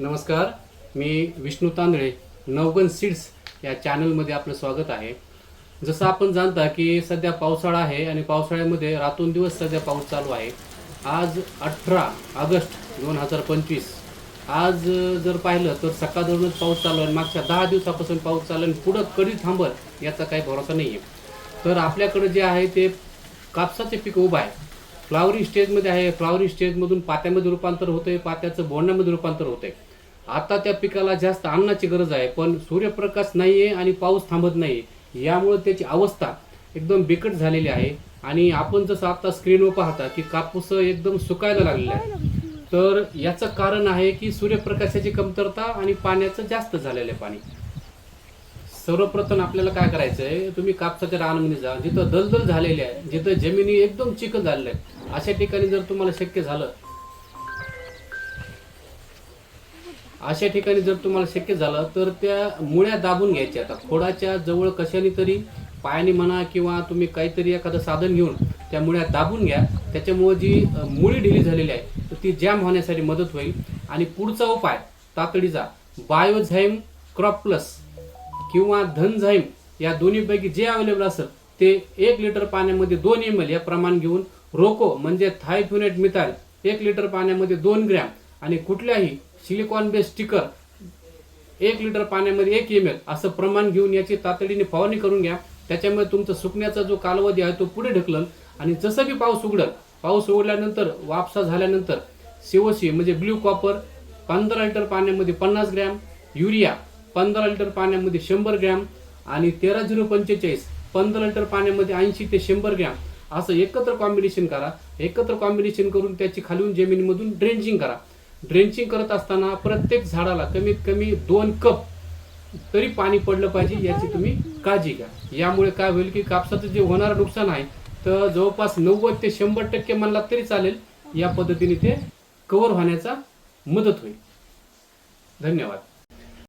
नमस्कार मी विष्णू तांदळे नवगन सीड्स या चॅनलमध्ये आपलं स्वागत आहे. जसं आपण जाणता की सध्या पावसाळा आहे आणि पावसाळ्यामध्ये रातूनदिवस सध्या पाऊस चालू आहे. आज अठरा ऑगस्ट दोन हजार पंचवीस. आज जर पाहिलं तर सकाळधरूनच पाऊस चालू आहे मागच्या दहा दिवसापासून पाऊस चालू आहे आणि पुढं कधी थांबत याचा काही भरोसा नाही आहे तर आपल्याकडे जे आहे ते कापसाचे पीक उभं आहे. फ्लावरिंग स्टेजमध्ये आहे. फ्लावरिंग स्टेजमधून पात्यामध्ये रूपांतर होते पात्याचं बोंडामध्ये रूपांतर होतंय. आता त्या पिकाला जास्त अन्नाची गरज आहे पण सूर्यप्रकाश नाहीये आणि पाऊस थांबत नाही यामुळे त्याची अवस्था एकदम बिकट झालेली आहे. आणि आपण जसं आता स्क्रीनवर पाहता की कापूस एकदम सुकायला लागलेला आहे. तर याचं कारण आहे की सूर्यप्रकाशाची कमतरता आणि पाण्याचं जास्त झालेलं आहे पाणी. सर्वप्रथम आपल्याला काय करायचं आहे तुम्ही कापसाच्या रानामध्ये जा. जिथं दलदल झालेली आहे जिथं जमिनी एकदम चिकन झालेल्या आहे अशा ठिकाणी जर तुम्हाला शक्य झालं अशा ठिकाणी जर तुम्हाला शक्य झालं तर त्या मुळ्या दाबून घ्यायच्या. आता खोडाच्या जवळ कशाने तरी पायाने म्हणा किंवा तुम्ही काहीतरी एखादं साधन घेऊन त्या मुळ्या दाबून घ्या. त्याच्यामुळे जी मुळी ढिली झालेली आहे तर ती जॅम होण्यासाठी मदत होईल. आणि पुढचा उपाय तातडीचा बायोझाईम क्रॉप प्लस किंवा धनझाईम या दोन्हीपैकी जे अवेलेबल असेल ते एक लिटर पाण्यामध्ये दोन एम एल या प्रमाण घेऊन रोको. म्हणजे थायफ्युनेट मिथाल एक लिटर पाण्यामध्ये दोन ग्रॅम. आणि कुठल्याही सिलिकॉन बेस स्टिकर एक लिटर पाण्यामध्ये एक एम एल असं प्रमाण घेऊन याची तातडीने फवारणी करून घ्या. त्याच्यामुळे तुमचा सुकण्याचा जो कालावधी आहे तो पुढे ढकलन. आणि जसं की पाऊस उघडल पाऊस उघडल्यानंतर वापसा झाल्यानंतर सीओसी म्हणजे ब्ल्यू कॉपर पंधरा लिटर पाण्यामध्ये पन्नास ग्रॅम युरिया पंधरा लिटर पाण्यामध्ये शंभर ग्रॅम आणि तेरा झिरो पंचेचाळीस पंधरा लिटर पाण्यामध्ये ऐंशी ते शंभर ग्रॅम असं एकत्र कॉम्बिनेशन करा. एकत्र कॉम्बिनेशन करून त्याची खालून जमिनीमधून ड्रेंजिंग करा. ड्रेंचिंग करत असताना प्रत्येक झाडाला कमीत कमी दोन कप तरी पाणी पडलं पाहिजे याची तुम्ही काळजी घ्या. यामुळे काय होईल की कापसाचं जे होणारं नुकसान आहे तर जवळपास नव्वद ते शंभर टक्के म्हणला तरी चालेल. या पद्धतीने ते कव्हर होण्याचा मदत होईल. धन्यवाद.